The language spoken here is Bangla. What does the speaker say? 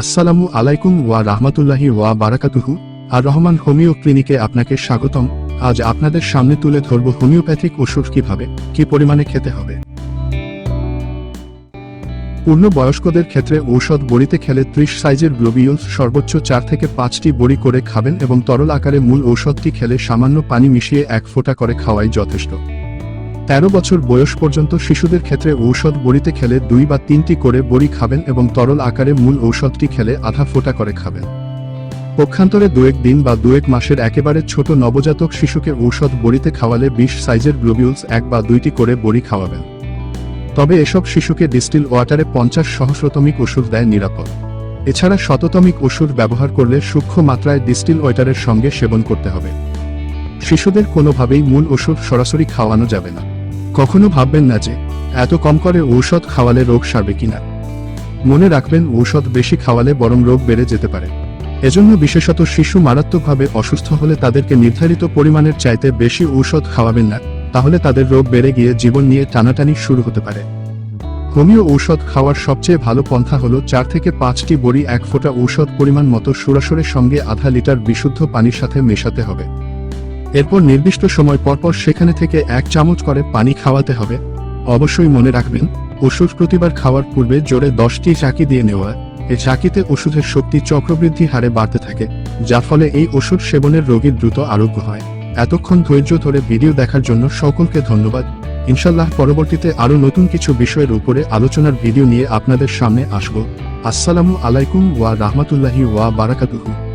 আসসালামু আলাইকুম ওয়া রাহমাতুল্লাহি ওয়া বারাকাতুহু। আর রহমান হোমিও ক্লিনিকে আপনাকে স্বাগতম। আজ আপনাদের সামনে তুলে ধরব হোমিওপ্যাথিক ওষুধ কীভাবে, কি পরিমাণে খেতে হবে। পূর্ণ বয়স্কদের ক্ষেত্রে ঔষধ বড়িতে খেলে ত্রিশ সাইজের গ্লোবিউলস সর্বোচ্চ চার থেকে পাঁচটি বড়ি করে খাবেন এবং তরল আকারে মূল ঔষধটি খেলে সামান্য পানি মিশিয়ে এক ফোঁটা করে খাওয়াই যথেষ্ট। তেরো বছর বয়স পর্যন্ত শিশুদের ক্ষেত্রে ঔষধ বড়িতে খেলে দুই বা তিনটি করে বড়ি খাবেন এবং তরল আকারে মূল ঔষধটি খেলে আধা ফোঁটা করে খাবেন। পক্ষান্তরে দুয়েক দিন বা দুয়েক মাসের একেবারে ছোট নবজাতক শিশুকে ঔষধ বড়িতে খাওয়ালে বিশ সাইজের গ্লোবিউলস এক বা দুইটি করে বড়ি খাওয়াবেন। তবে এসব শিশুকে ডিস্টিল ওয়াটারে পঞ্চাশ সহস্রতমিক ওষুধ দেয় নিরাপদ। এছাড়া শততমিক ওষুধ ব্যবহার করলে সূক্ষ্ম মাত্রায় ডিস্টিল ওয়াটারের সঙ্গে সেবন করতে হবে। শিশুদের কোনোভাবেই মূল ওষুধ সরাসরি খাওয়ানো যাবে না। কখনো ভাববেন না যে, এত কম করে ঔষধ খাওয়ালে রোগ সারবে কিনা। মনে রাখবেন, ঔষধ বেশি খাওয়ালে বরং রোগ বেড়ে যেতে পারে। এজন্য বিশেষত শিশু মারাত্মকভাবে অসুস্থ হলে তাদেরকে নির্ধারিত পরিমাণের চাইতে বেশি ঔষধ খাওয়াবেন না, তাহলে তাদের রোগ বেড়ে গিয়ে জীবন নিয়ে টানাটানি শুরু হতে পারে। হোমিও ঔষধ খাওয়ার সবচেয়ে ভালো পন্থা হলো চার থেকে পাঁচটি বড়ি এক ফোঁটা ঔষধ পরিমাণ মতো সুরাসরের সঙ্গে আধা লিটার বিশুদ্ধ পানির সাথে মেশাতে হবে। এরপর নির্দিষ্ট সময় পরপর সেখানে থেকে এক চামচ করে পানি খাওয়াতে হবে। অবশ্যই মনে রাখবেন, ওষুধ প্রতিবার খাওয়ার পূর্বে জোরে দশটি চাকি দিয়ে নেওয়া। এ চাকিতে ওষুধের শক্তি চক্রবৃদ্ধি হারে বাড়তে থাকে, যার ফলে এই ওষুধ সেবনের রোগীর দ্রুত আরোগ্য হয়। এতক্ষণ ধৈর্য ধরে ভিডিও দেখার জন্য সকলকে ধন্যবাদ। ইনশাল্লাহ পরবর্তীতে আরও নতুন কিছু বিষয়ের উপরে আলোচনার ভিডিও নিয়ে আপনাদের সামনে আসব। আসসালামু আলাইকুম ওয়া রাহমাতুল্লাহি ওয়া বারাকাতুহু।